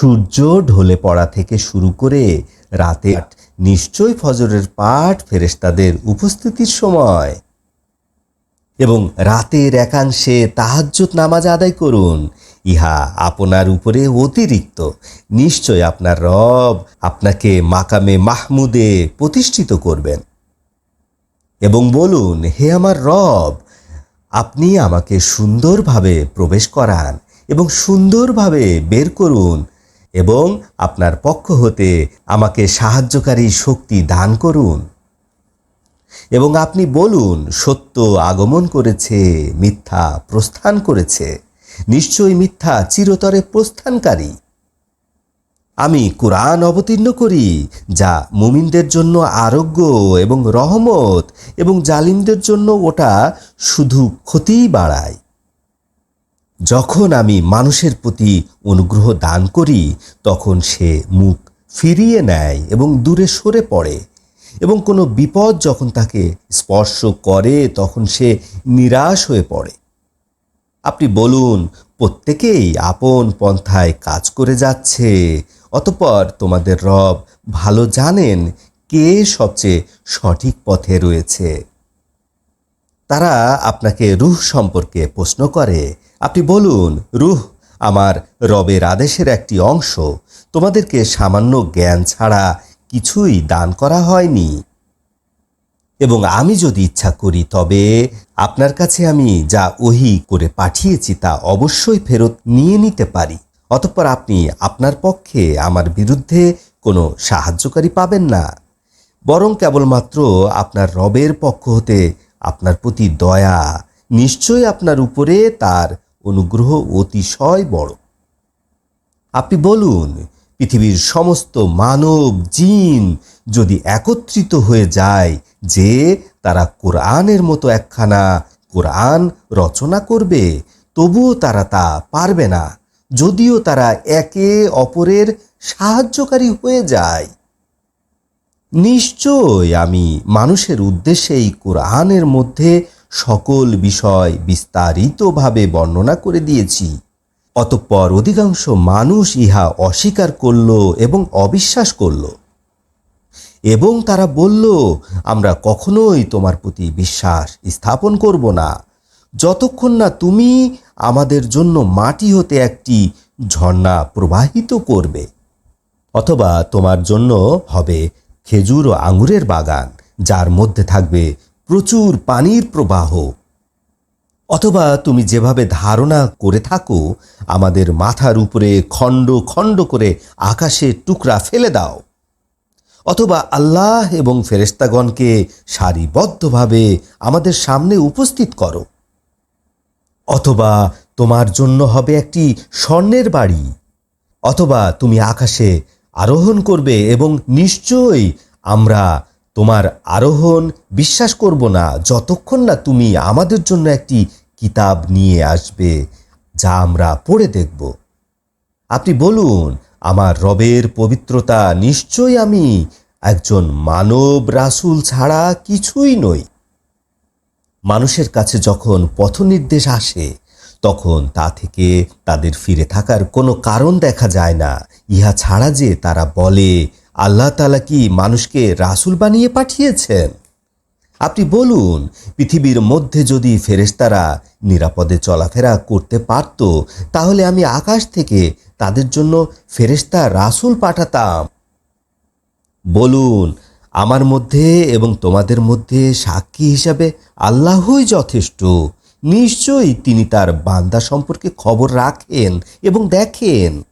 সূর্য ঢলে পড়া থেকে শুরু করে রাতে নিশ্চয় ফজরের পাঠ ফেরেশতাদের উপস্থিতির সময়। এবং রাতের একাংশে তাহাজ্জুদ নামাজ আদায় করুন। ইহা আপনার উপরে অতিরিক্ত। নিশ্চয় আপনার রব আপনাকে মাকামে মাহমুদে প্রতিষ্ঠিত করবেন। এবং বলুন, হে আমার রব, আপনি আমাকে সুন্দরভাবে প্রবেশ করান এবং সুন্দরভাবে বের করুন। এবং আপনার পক্ষ হতে আমাকে সাহায্যকারী শক্তি দান করুন। এবং আপনি বলুন, সত্য আগমন করেছে, মিথ্যা প্রস্থান করেছে। নিশ্চয়ই মিথ্যা চিরতরে প্রস্থানকারী। আমি কোরআন অবতীর্ণ করি, যা মুমিনদের জন্য আরোগ্য এবং রহমত এবং জালিমদের জন্য ওটা শুধু ক্ষতিই বাড়ায়। যখন আমি মানুষের প্রতি অনুগ্রহ দান করি, তখন সে মুখ ফিরিয়ে নেয় এবং দূরে সরে পড়ে। এবং কোনো বিপদ যখন তাকে স্পর্শ করে, তখন সে নিরাশ হয়ে পড়ে। আপনি বলুন, প্রত্যেকেই আপন পন্থায় কাজ করে যাচ্ছে, অতপর তোমাদের রব ভালো জানেন কে সবচেয়ে সঠিক পথে রয়েছে। তারা আপনাকে রুহ সম্পর্কে প্রশ্ন করে। আপনি বলুন, রুহ আমার রবের আদেশের একটি অংশ। তোমাদেরকে সামান্য জ্ঞান ছাড়া কিছুই দান করা হয়নি। এবং আমি যদি ইচ্ছা করি, তবে আপনার কাছে আমি যা ওহি করে পাঠিয়েছি তা অবশ্যই ফেরত নিয়ে নিতে পারি। অতঃপর আপনি আপনার পক্ষে আমার বিরুদ্ধে কোনো সাহায্যকারী পাবেন না। বরং কেবলমাত্র আপনার রবের পক্ষ হতে আপনার প্রতি দয়া, নিশ্চয়ই আপনার উপরে তার অনুগ্রহ অতিশয় বড়। আপনি বলুন, পৃথিবীর সমস্ত মানব জিন যদি একত্রিত হয়ে যায় যে তারা কোরআনের মতো একখানা কোরআন রচনা করবে, তবুও তারা তা পারবে না। যদিও তারা একে অপরের সাহায্যকারী হয়ে যায় নিশ্চয় আমি মানুষের উদ্দেশ্যে এই কোরআনের মধ্যে সকল বিষয় বিস্তারিতভাবে বর্ণনা করে দিয়েছি। অতঃপর অধিকাংশ মানুষ ইহা অস্বীকার করল এবং অবিশ্বাস করল। এবং তারা বলল, আমরা কখনোই তোমার প্রতি বিশ্বাস স্থাপন করব না। যতক্ষণ না তুমি আমাদের জন্য মাটি হতে একটি ঝর্ণা প্রবাহিত করবে, অথবা তোমার জন্য হবে খেজুর ও আঙুরের বাগান, যার মধ্যে থাকবে প্রচুর পানির প্রবাহ। অথবা তুমি যেভাবে ধারণা করে থাকো, আমাদের মাথার উপরে খণ্ড খণ্ড করে আকাশে টুকরা ফেলে দাও। অথবা আল্লাহ এবং ফেরেস্তাগণকে সারিবদ্ধভাবে আমাদের সামনে উপস্থিত করো। অথবা তোমার জন্য হবে একটি স্বর্ণের বাড়ি। অথবা তুমি আকাশে আরোহণ করবে এবং নিশ্চয়ই আমরা তোমার আরোহণ বিশ্বাস করব না যতক্ষণ না তুমি আমাদের জন্য একটি কিতাব নিয়ে আসবে, যা আমরা পড়ে দেখব। আপনি বলুন, আমার রবের পবিত্রতা নিশ্চয়ই আমি একজন মানব রাসূল ছাড়া কিছুই নই। মানুষের কাছে যখন পথনির্দেশ আসে তখন তা থেকে তাদের ফিরে থাকার কোনো কারণ দেখা যায় না। ইহা ছাড়া যে তারা বলে, আল্লাহ তালা কি মানুষকে রাসূল বানিয়ে পাঠিয়েছেন? আপনি বলুন, পৃথিবীর মধ্যে যদি ফেরেশতারা নিরাপদে চলাফেরা করতে পারত, তাহলে আমি আকাশ থেকে তাদের জন্য ফেরেশতা রাসূল পাঠাতাম। বলুন, আমার মধ্যে এবং তোমাদের মধ্যে সাক্ষী হিসাবে আল্লাহই যথেষ্ট। নিশ্চয়ই তিনি তার বান্দা সম্পর্কে খবর রাখেন এবং দেখেন।